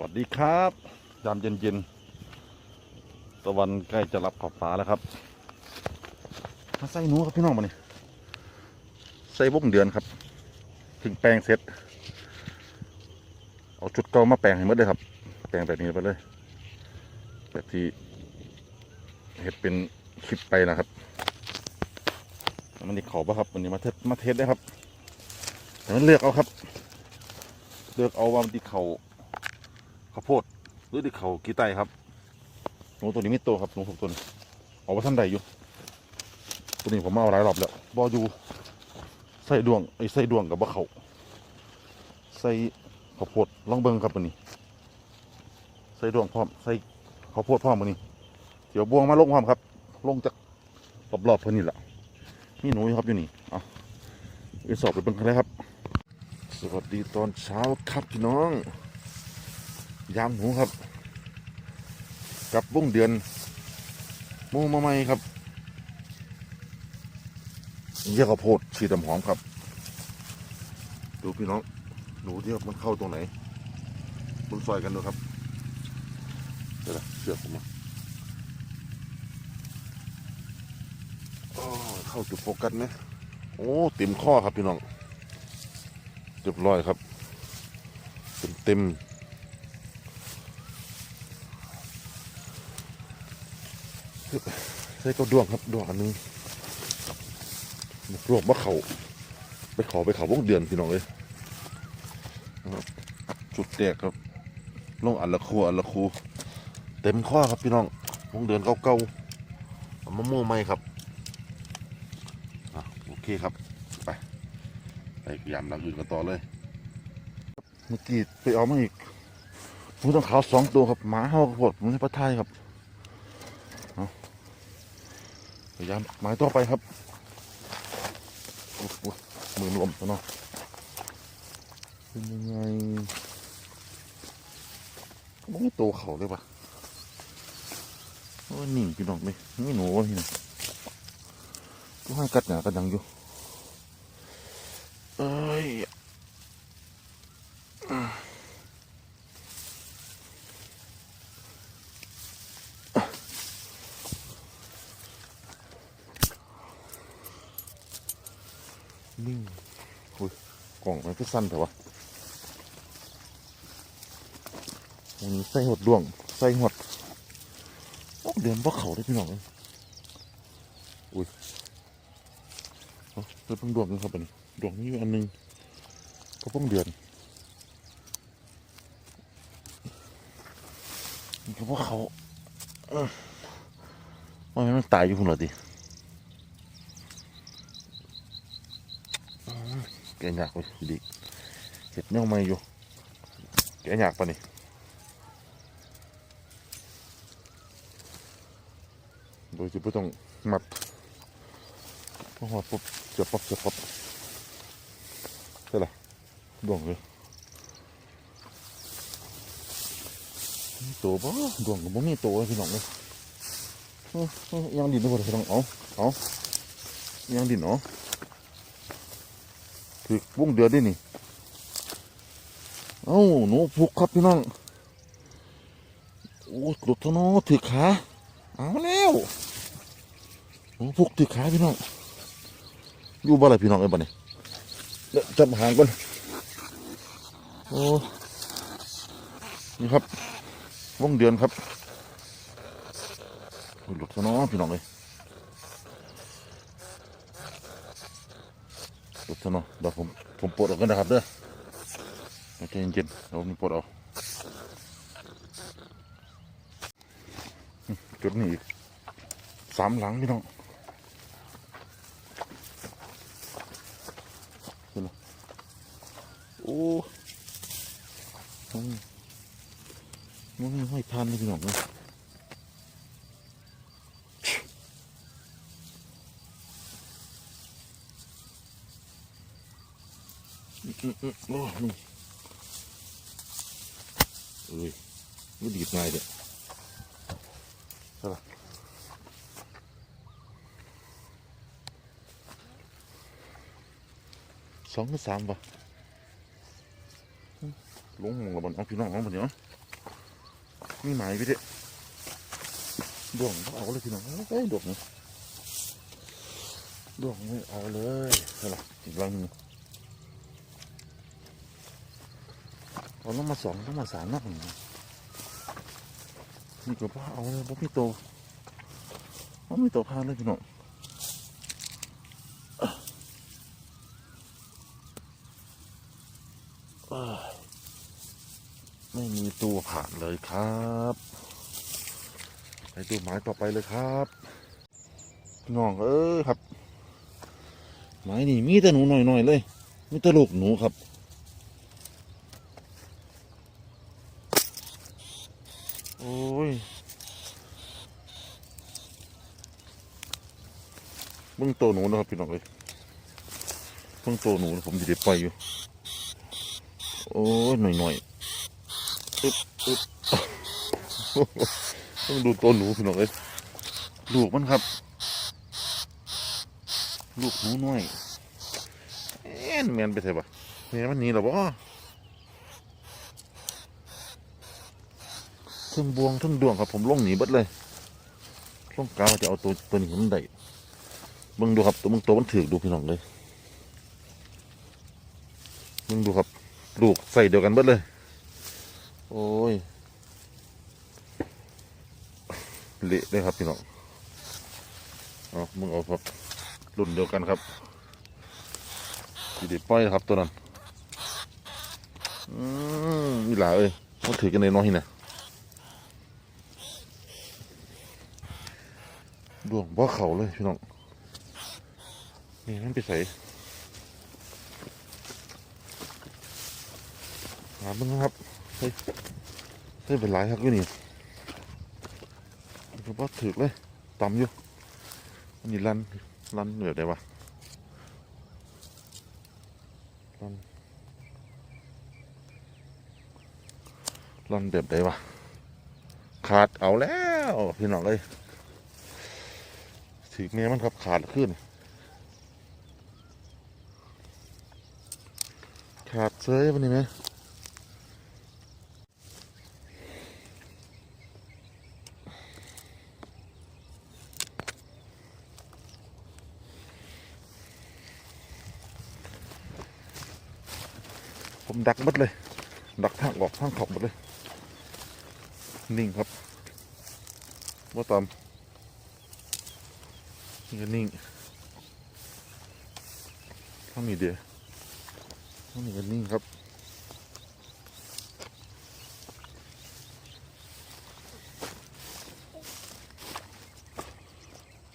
วัสดีครับยามเย็นๆตะวันใกล้จะรับขอบฟ้าแล้วครับมาใส่หนูครับพี่น้องมาเนี่ยใส่บุ้งเดือนครับ ถึงแปลงเสร็จ เอาชุดเก่ามาแปลงให้หมดเลยครับ แปลงแบบนี้ไปเลยแบบที่เห็ดเป็นคลิปไปนะครับมันนี่ขาปะครับวันนี้มาเทสมาเทสได้ครับแต่มันเลือกเอาครับ เลือกเอาว่ามันที่เขา ข้าวโพดหรือที่เขากีไตครับหนูตัวนี้ไม่โตครับหนูหกตัวนี้เอาไว้ท่านใดอยู่ ตัวนี้ผมมาเอาหลายรอบแล้วบออยู่ใส่ดวงไอ้ใส่ดวงกับบ่เขาใส่ข้าวโพดลองเบิ่งครับวันนี้ ใส่ดวงพร้อมใส่ข้าวโพดพร้อมวันนี้ เดี๋ยวบวงมาลงพร้อมครับ ลงจากรอบๆเพื่อนนี่แหละนี่หนูอยู่ครับอยู่นี่เอาไปสอบไปเบิ่งกันเลยครับ สวัสดีตอนเช้าครับพี่น้อง ยามหนูครับ กับวงเดือนโมมาใหม่ครับเยี่ยข้าวโพดฉีดน้ำหอมครับ ดูพี่น้องหนูที่มันเข้าตรงไหนบนซอยกันดูครับเดี๋ยวเชือกผมมาเข้าจุดโฟกัสไหมโอ้เต็มข้อครับพี่น้องเรียบร้อยครับ เต็มเต็ม ใส่ก็ดวงครับดวงอันหนึงรวบมะเขาไปขาไปเขาวงเดือนพี่น้องเลยนะครับจุดแตกครับลงอันละคูอันละคูเต็มข้อครับพี่น้องวงเดือนเก่าๆเอามะม่วงไหมครับอโอเคครับไปไปยำหลังอื่นกันต่อเลยเมื่อกี้ไปเอามาอีกผู้ต้องขาวสองตัวครับหมาเห่ากระโดดมันให้ปลาไทยครับเอา พยายามหมายต่อไปครับโอ้โหมือลมซะเนาะเป็นยังไงมันไม่โตเขาเลยปะโอ้นิ่งพี่น้องเลยไม่หนูวะพี่น้องก็ให้กัดหนากันดังอยู่ นิ่งคุยกล่องมันก็สั้นแต่ว่าวันนี้ใส่หดดวงใส่หดโอ้เดือนบ่าเขาได้พี่น้องเลยอุ้ยเอาเพิ่งดวงกันครับอันนี้ดวงนี้อันนึงก็เพิ่งเดือนนี่ก็ว่าเขาเออมันตายอยู่พุ่นเหร อดิแกะยากไปดิเห็ดแนวไม่อยู่แกะยากปะนี่โดยที่ไม่ต้องมัดเพราะว่าปุ๊บจะปั๊บจะปั๊บใช่ละดวงเลยตัวปะดวงกับบ่มีตัวพี่น้องเลยยังดินด้วยพี่น้องเอาเอายังดินเนาะ ถือวงเดือนด้วยนี่ เอ้าหนูพุกครับพี่น้อง โอ้หลุดทะเนอถือขา เอาแล้วหนูพุกถือขาพี่น้อง อยู่บ่อะไรพี่น้องเอ้ยบ่เนี่ยเดี๋ยวจับหางก่อน โอ้ นี่ครับวงเดือนครับโอ้หลุดทะเนอพี่น้องเลย ปลดซะเนาะเดี๋ยวผมผมปลดออกกันนะครับเด้อโอเคย็นๆเดี๋ยวผมปลดออืมจุดนี้สามหลังพี่น้องเห็นไหมโอ้อืมมันไม่ห้อยพันเลยพี่น้องเลยอืมอืม โอ้นี่เอ้ยมันดีดง่ายเด้อใช่ปะสองหรือสามปะอืมลงหงระบันเอาพี่น้องเอาบันเนาะมีหมายพี่เด้ดวงบ่เอาเลยพี่น้องเอ้ยดวงดวงไม่เอาเลยเอาล่ะอีกรังนึง เอาลงมาสองลงมาสามนักหนึ่งนี่ก็บ่เอาเลยบ่มีโตบ่มีโตพานเลยพี่น้องไม่มีตัวผ่านเลยครับไปดูหมายต่อไปเลยครับน้องเอ้ยครับ หมายนี่มีแต่หนูหน่อยๆเลย มีแต่ลูกหนูครับ โอ้ย เบิ่งโตวหนูนะครับพี่น้องเลยเบิ่งโตวหนูผมจะได้ไปอยู่ โอ้ยหน่อยๆอึ๊บอึ๊บต้องดูตัวหนูพี่น้องเอ้ยลูกมันครับ ลูกหนูน้อยเอ็นแมนไปเถอะปะแม่มันหนีหรอบ่ทั้งบวงทั้งดวงครับผมลงหนีบิดเลยลงกาวจะเอาตัวตัวนี้มันได้ เบิ่งดูครับตัวมึงตัวมันถือดูพี่น้องเลยเบิ่งดูครับลูกใส่เดียวกันเบิดเลย โอ้ยเละเลยครับพี่น้องเอามึงเอาครับรุ่นเดียวกันครับสีดีป้อยครับตัวนั้นอืมมีหลาเอ้ยเขาถือกันในน้อยนะดวงบ่เขาเลยพี่น้อง นี่มันไปใส่หามึงครับเฮ้ยเฮ้ยเป็นไรครับอยู่นี่ก็บ่ถึกเลยต่ำอยู่อันนี้ลันลันเหนือได้ปะลันลันแบบได้ปะขาดเอาแล้ว พี่น้องเลยถึกเมียมันครับขาดขึ้น ขาดเซยวันนี้ไหมผมดักหมดเลย ดักทางออกทางขอบหมดเลย นิ่งครับว่าตามนี่ก็นิ่งข้ามีเดียว นี้ก็นิ่งครับ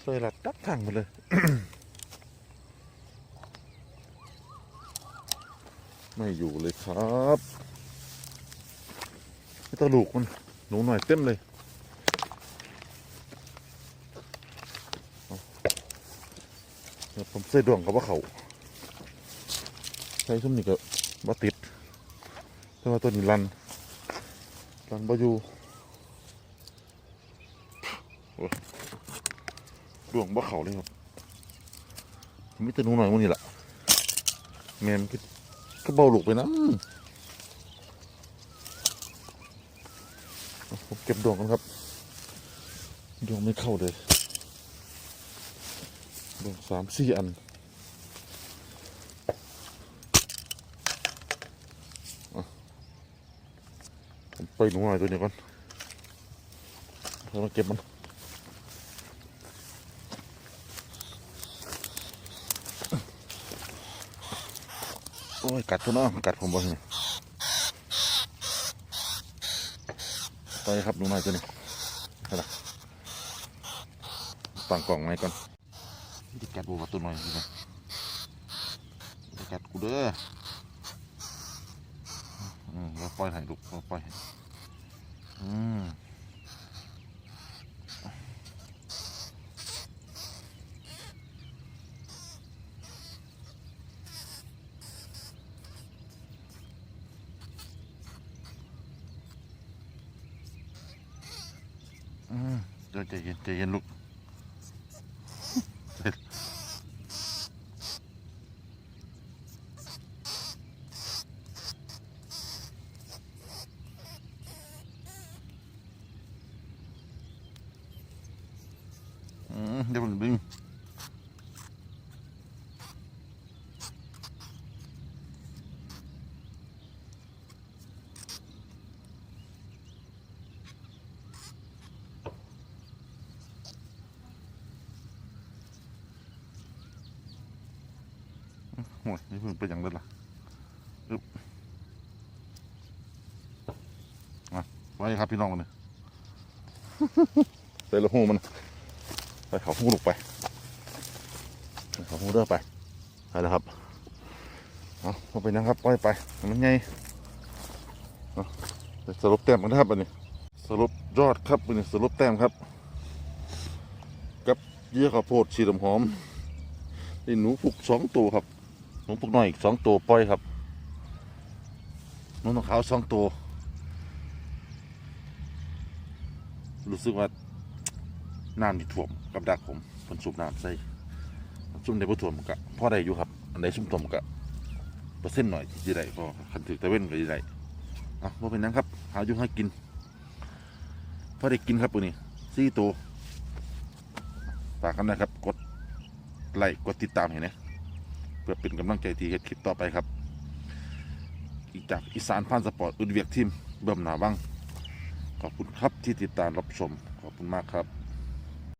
ใส่หลัดดักทางหมดเลยไม่อยู่เลยครับไม่ต้องลูกมันหนูหน่อยเต็มเลยเอาเดี๋ยผมใส่ดวงกับว่าเขา ใส่ซุ้มนี่ก็บ่ติดแต่ว่าตัวนี้รันรันบ่อยู่ดวงบ่เขาเลยครับมีแต่หนูหน่อยมันนี่แหละแมนก็ก็เบาหลูกไปนะผมเก็บดวงกันครับ ดวงไม่เข้าเลยดวงสามสี่อัน ไปหนูหน่อยตัวนี้ก่อนเรามาเก็บมันโอ้ยกัดตัวน้องกัดผมบ่เนี่ยไปครับหนูน้อยตัวนี้ไปละตั้งกล่องไว้ก่อนที่กัดบัวตัวน้อยนี่นะอย่ากัดกูเด้ออืมเราปล่อยให้ลูกเราปล่อยให้ อืมอืมเดี๋ยวใจเย็นใจเย็นลูก อืมเดี๋ยวเพิ่งดึง โอ้ยนี่เพิ่งเป็นอย่างนั้นล่ะอึ๊บอะไว้ครับพี่น้องเนี่ยใส่ละหูมันไปเขาหูลูกไปเขาหูเด้อไปไปแล้วครับเอาเอาไปนะครับปล่อยไปมันไงเอาไปสรุปแต้มกันนะครับอันนี้ สรุปยอดครับอันนี้สรุปแต้มครับ กับเยื่อข้าวโพดชีดหอมนี่หนูปลุกสองตัวครับ หนูปลุกน้อยอีกสองตัวปล่อยครับหนูนกขาวสองตัว รู้สึกว่าน้ำที่ท่วมกับดักผมเพิ่นสูบน้ำใส่ซุ่มในบ่ท่วมก็พอได้อยู่ครับ อันใดซุ่มท่วมก็เปอร์เซ็นต์หน่อยที่ได้พอคันถือตะเว้นก็สิได้อะบ่เป็นหยังครับ หาอยู่หากินพอได้กินครับมื้อนี้สี่ตัวฝากกันนะครับ กดไลค์กดติดตามให้นะ เพื่อเป็นกำลังใจที่เฮ็ดคลิปต่อไปครับ อีกจากอีสานพานสปอร์ตอุดเวียกทีมเบิ่มหนาวังขอบคุณครับที่ติดตามรับชมขอบคุณมากครับ